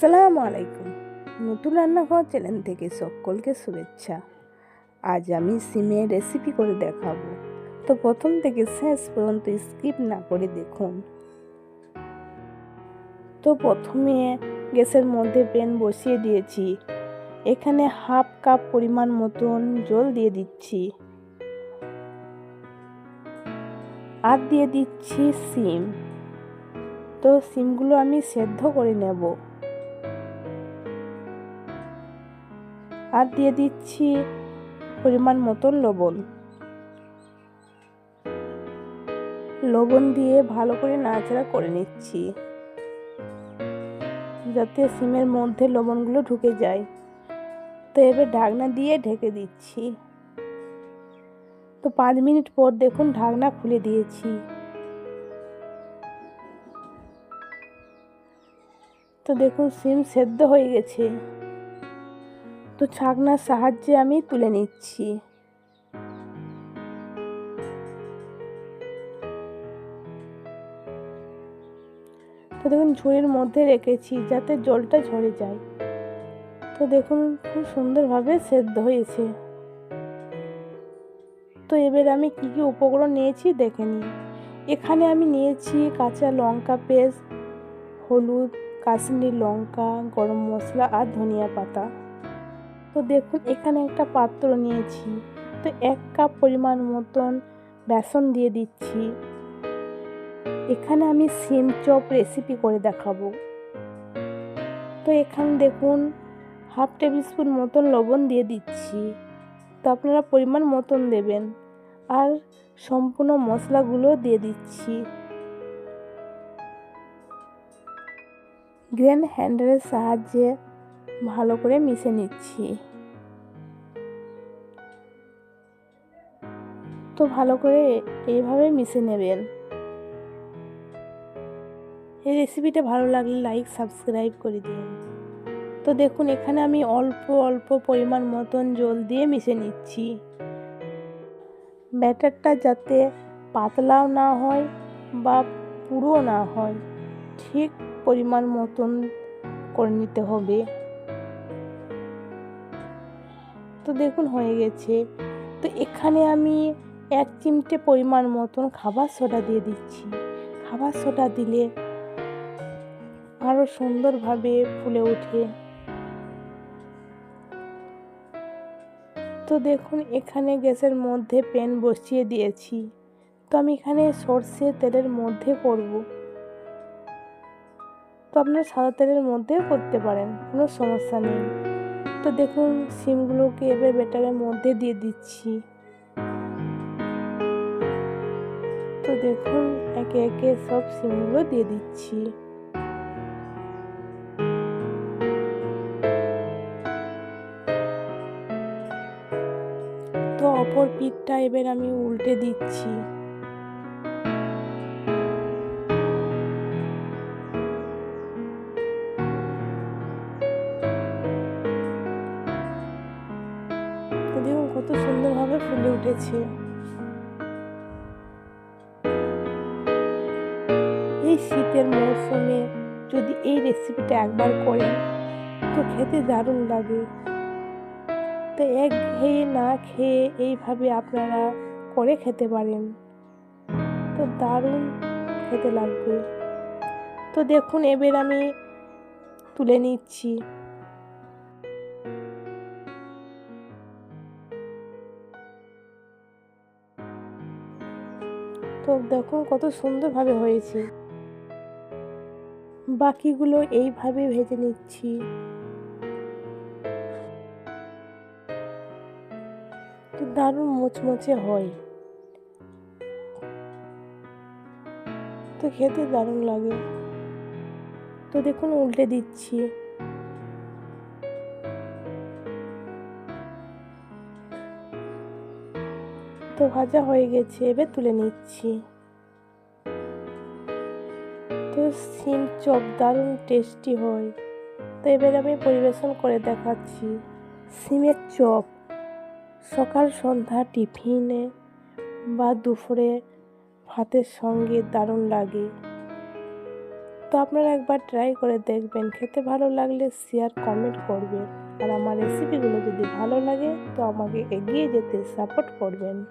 আসসালামু আলাইকুম। নতুন রান্নাঘর চ্যানেল থেকে সকলকে শুভেচ্ছা। আজ আমি সিমের রেসিপি করে দেখাবো। তো প্রথম থেকে শেষ পর্যন্ত স্কিপ না করে দেখুন। তো প্রথমে গ্যাসের মধ্যে প্যান বসিয়ে দিয়েছি। এখানে হাফ কাপ পরিমাণ মতন জল দিয়ে দিচ্ছি। আর দিয়ে দিচ্ছি সিম। তো সিমগুলো আমি সেদ্ধ করে নেব। আর দিয়ে দিচ্ছি পরিমাণ মতন লবণ। লবণ দিয়ে ভালো করে নাড়াচাড়া করে নিচ্ছি। যাতে সিমের মধ্যে লবণগুলো ঢুকে যায়। তো এবার ঢাকনা দিয়ে ঢেকে দিচ্ছি। তো পাঁচ মিনিট পর দেখুন ঢাকনা খুলে দিয়েছি। তো দেখুন সিম সেদ্ধ হয়ে গেছে। তো ছাকনার সাহায্যে আমি তুলে নিচ্ছি। তো দেখুন, ঝুড়ির মধ্যে রেখেছি যাতে জলটা ঝরে যায়। তো দেখুন, খুব সুন্দরভাবে সেদ্ধ হয়েছে। তো এবার আমি কি কি উপকরণ নিয়েছি দেখে নিই। এখানে আমি নিয়েছি কাঁচা লঙ্কা পেস্ট, হলুদ, কাশ্মীরি লঙ্কা, গরম মশলা আর ধনিয়া পাতা। তো দেখুন, এখানে একটা পাত্র নিয়েছি। তো এক কাপ পরিমাণ মতন বেসন দিয়ে দিচ্ছি। এখানে আমি সিম চপ রেসিপি করে দেখাবো। তো এখানে দেখুন, হাফ টেবিল স্পুন মতন লবণ দিয়ে দিচ্ছি। তো আপনারা পরিমাণ মতন দেবেন। আর সম্পূর্ণ মশলাগুলো দিয়ে দিচ্ছি। গ্রেন হ্যান্ডেলের সাহায্যে ভালো করে মিশে নিচ্ছি। তো ভালো করে এইভাবে মিশে নেবেন। এই রেসিপিটা ভালো লাগলে লাইক সাবস্ক্রাইব করে দিন। তো দেখুন, এখানে আমি অল্প অল্প পরিমাণ মতন জল দিয়ে মিশে নিচ্ছি। ব্যাটারটা যাতে পাতলাও না হয় বা পুরো না হয়, ঠিক পরিমাণ মতন করে নিতে হবে। তো দেখুন, হয়ে গেছে। তো এখানে আমি এক চিমটে পরিমাণ মতন খাবার সোডা দিয়ে দিচ্ছি। খাবার সোডা দিলে আরও সুন্দরভাবে ফুলে ওঠে। তো দেখুন, এখানে গ্যাসের মধ্যে প্যান বসিয়ে দিয়েছি। তো আমি এখানে সর্ষে তেলের মধ্যে করব। তো আপনার সাদা তেলের মধ্যেও করতে পারেন, কোনো সমস্যা নেই। তো দেখুন, সিমগুলোকে এবার বেটারের মধ্যে দিয়ে দিচ্ছি। দেখুন, একে একে সব সিমগুলো দিয়ে দিচ্ছি। তো অপর পিঠটা এবার আমি উল্টে দিচ্ছি। দেখুন কত সুন্দরভাবে ফুলে উঠেছে। শীতের মরশুমে যদি এই রেসিপিটা একবার করেন, তো খেতে দারুণ লাগে। তো এক খেয়ে না খেয়ে এইভাবে আপনারা করে খেতে পারেন। তো দারুণ খেতে লাগবে। তো দেখুন, এবার আমি তুলে নিচ্ছি। তো দেখুন, কত সুন্দরভাবে হয়েছে। বাকিগুলো এইভাবে ভেজে নিচ্ছি। তো দারুণ মুচমুচে হয়। তো খেতে দারুণ লাগে। তো দেখুন, উল্টে দিচ্ছি। তো ভাজা হয়ে গেছে, এবার তুলে নিচ্ছি। সিম চপ দারুণ টেস্টি হয়। তো এবার আমি পরিবেশন করে দেখাচ্ছি সিমের চপ। সকাল সন্ধ্যা টিফিনে বা দুপুরে ভাতের সঙ্গে দারুণ লাগে। তো আপনারা একবার ট্রাই করে দেখবেন। খেতে ভালো লাগলে শেয়ার কমেন্ট করবেন। আর আমার রেসিপিগুলো যদি ভালো লাগে, তো আমাকে এগিয়ে যেতে সাপোর্ট করবেন।